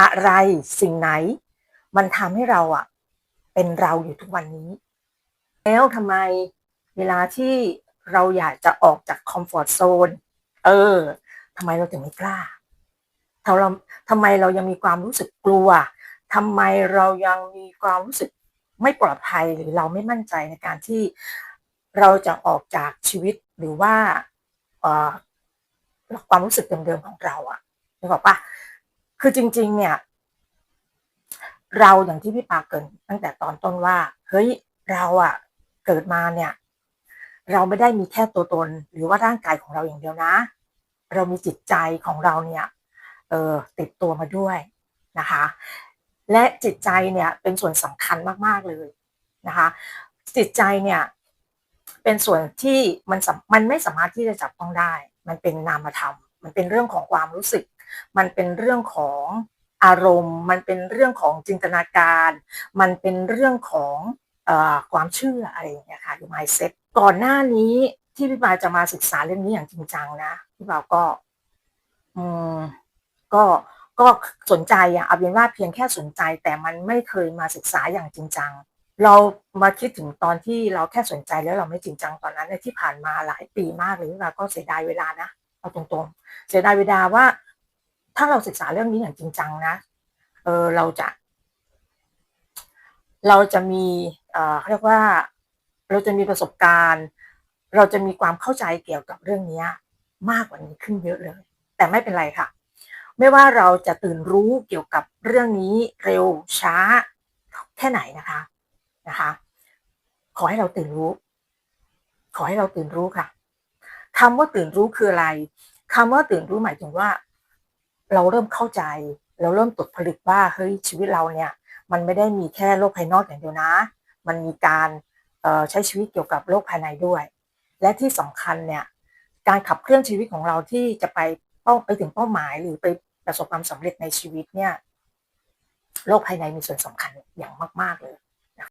อะไรสิ่งไหน มันทำให้เราอะเป็นเราอยู่ทุกวันนี้ แล้วทำไมเวลาที่เราอยากจะออกจากคอมฟอร์ทโซนเออทำไมเราถึงไม่กล้าทำเราทำไมเรายังมีความรู้สึกกลัวทำไมเรายังมีความรู้สึกไม่ปลอดภัยหรือเราไม่มั่นใจในการที่เราจะออกจากชีวิตหรือว่าเอ่อความรู้สึกเดิมๆของเราอะนึกออกปะ คือจริง ๆ เนี่ย เราอย่างที่พี่ปาเกินตั้งแต่ตอนต้นว่า เฮ้ยเราอะเกิดมาเนี่ย เราไม่ได้มีแค่ตัวตน หรือว่าร่างกายของเราอย่างเดียวนะ เรามีจิตใจของเราเนี่ย เออติดตัวมาด้วยนะคะ และจิตใจเนี่ยเป็นส่วนสำคัญมากๆเลยนะคะ จิตใจเนี่ยเป็นส่วนที่มันมันไม่สามารถที่จะจับต้องได้ มันเป็นนามธรรม มันเป็นเรื่องของความรู้สึก มันเป็นเรื่องของอารมณ์ มันเป็นเรื่องของจินตนาการ มันเป็นเรื่องของอความเชื่ออะไรอย่างเงี้ยค่ะหรือ mindset ก่อนหน้านี้ที่พี่บาจะมาศึกษาเรื่องนี้อย่างจริงจังนะพี่บาก็ อืมก็ก็สนใจอะเอาเป็นว่าเพียงแค่สนใจ แต่มันไม่เคยมาศึกษาอย่างจริงจังเรามาคิดถึงตอนที่เราแค่สนใจแล้วเราไม่จริงจังตอนนั้นในที่ผ่านมาหลายปีมากเลยเราก็เสียดายเวลานะเอาตรงๆ เสียดายเวลาว่า ถ้าเราศึกษาเรื่องนี้อย่างจริงจังนะ เออเราจะ เราจะมี เอ่อเรียกว่า เราจะมีประสบการณ์ เราจะมีความเข้าใจเกี่ยวกับเรื่องนี้มากกว่านี้ขึ้นเยอะเลย แต่ไม่เป็นไรค่ะ ไม่ว่าเราจะตื่นรู้เกี่ยวกับเรื่องนี้เร็วช้า แค่ไหนนะคะนะคะ ขอให้เราตื่นรู้ ขอให้เราตื่นรู้ค่ะคำว่าตื่นรู้คืออะไรคำว่าตื่นรู้หมายถึงว่า เราเริ่มเข้าใจ เราเริ่มตกผลึกว่าเฮ้ยชีวิตเราเนี่ย มันไม่ได้มีแค่โลกภายนอกอย่างเดียวนะ มันมีการใช้ชีวิตเกี่ยวกับโลกภายในด้วย และที่สำคัญเนี่ยการขับเคลื่อนชีวิตของเราที่จะไปเป้าไปถึงเป้าหมายหรือไปประสบความสำเร็จในชีวิตเนี่ยโลกภายในมีส่วนสำคัญอย่างมาก ๆเลย